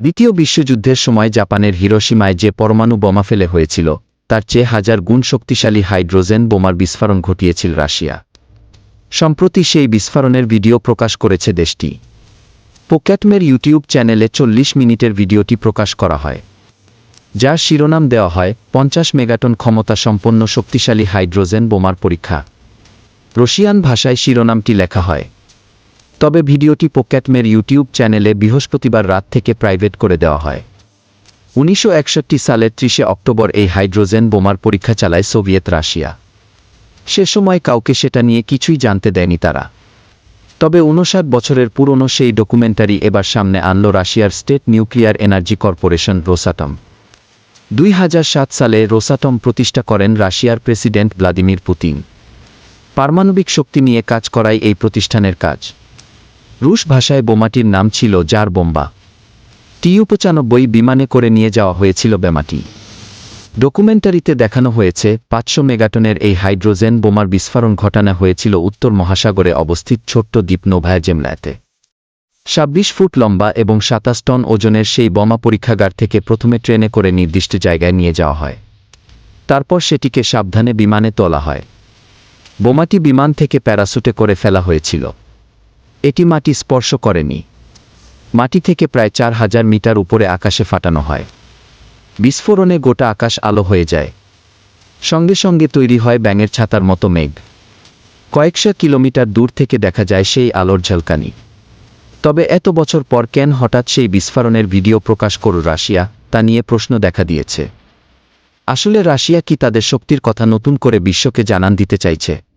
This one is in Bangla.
দ্বিতীয় বিশ্বযুদ্ধের সময় জাপানের হিরোসীমায় যে পরমাণু বোমা ফেলে হয়েছিল, তার চেয়ে হাজার গুণ শক্তিশালী হাইড্রোজেন বোমার বিস্ফোরণ ঘটিয়েছিল রাশিয়া। সম্প্রতি সেই বিস্ফোরণের ভিডিও প্রকাশ করেছে দেশটি। পোক্যাটমের ইউটিউব চ্যানেলে চল্লিশ মিনিটের ভিডিওটি প্রকাশ করা হয়। যার শিরোনাম দেওয়া হয়, পঞ্চাশ মেগাটন ক্ষমতা সম্পন্ন শক্তিশালী হাইড্রোজেন বোমার পরীক্ষা। রশিয়ান ভাষায় শিরোনামটি লেখা হয় তবে ভিডিওটি পোক্যাটমের ইউটিউব চ্যানেলে বৃহস্পতিবার রাত থেকে প্রাইভেট করে দেওয়া হয়। উনিশশো একষট্টি সালের ত্রিশে অক্টোবর এই হাইড্রোজেন বোমার পরীক্ষা চালায় সোভিয়েত রাশিয়া। সে সময় কাউকে সেটা নিয়ে কিছুই জানতে দেয়নি তারা। তবে উনষাট বছরের পুরনো সেই ডকুমেন্টারি এবার সামনে আনল রাশিয়ার state nuclear energy corporation Rosatom. দুই হাজার সাত সালে রোসাটম প্রতিষ্ঠা করেন রাশিয়ার প্রেসিডেন্ট ভ্লাদিমির পুতিন। পারমাণবিক শক্তি নিয়ে কাজ করাই এই প্রতিষ্ঠানের কাজ। রুশ ভাষায় বোমাটির নাম ছিল জার বোম্বা। টিউ পঁচানব্বই বিমানে করে নিয়ে যাওয়া হয়েছিল বোমাটি। ডকুমেন্টারিতে দেখানো হয়েছে, পাঁচশো মেগাটনের এই হাইড্রোজেন বোমার বিস্ফোরণ ঘটানো হয়েছিল উত্তর মহাসাগরে অবস্থিত ছোট্ট দ্বীপ নোভায়া জেমলাতে। ছাব্বিশ ফুট লম্বা এবং সাতাশ টন ওজনের সেই বোমা পরীক্ষাগার থেকে প্রথমে ট্রেনে করে নির্দিষ্ট জায়গায় নিয়ে যাওয়া হয়। তারপর সেটিকে সাবধানে বিমানে তোলা হয়। বোমাটি বিমান থেকে প্যারাসুটে করে ফেলা হয়েছিল। এটি মাটি স্পর্শ করেনি। মাটি থেকে প্রায় চার হাজার মিটার উপরে আকাশে ফাটানো হয়। বিস্ফোরণে গোটা আকাশ আলো হয়ে যায়। সঙ্গে সঙ্গে তৈরি হয় ব্যাঙের ছাতার মতো মেঘ। কয়েকশো কিলোমিটার দূর থেকে দেখা যায় সেই আলোর ঝলকানি। তবে এত বছর পর কেন হঠাৎ সেই বিস্ফোরণের ভিডিও প্রকাশ করল রাশিয়া, তা নিয়ে প্রশ্ন দেখা দিয়েছে। আসলে রাশিয়া কি তাদের শক্তির কথা নতুন করে বিশ্বকে জানান দিতে চাইছে?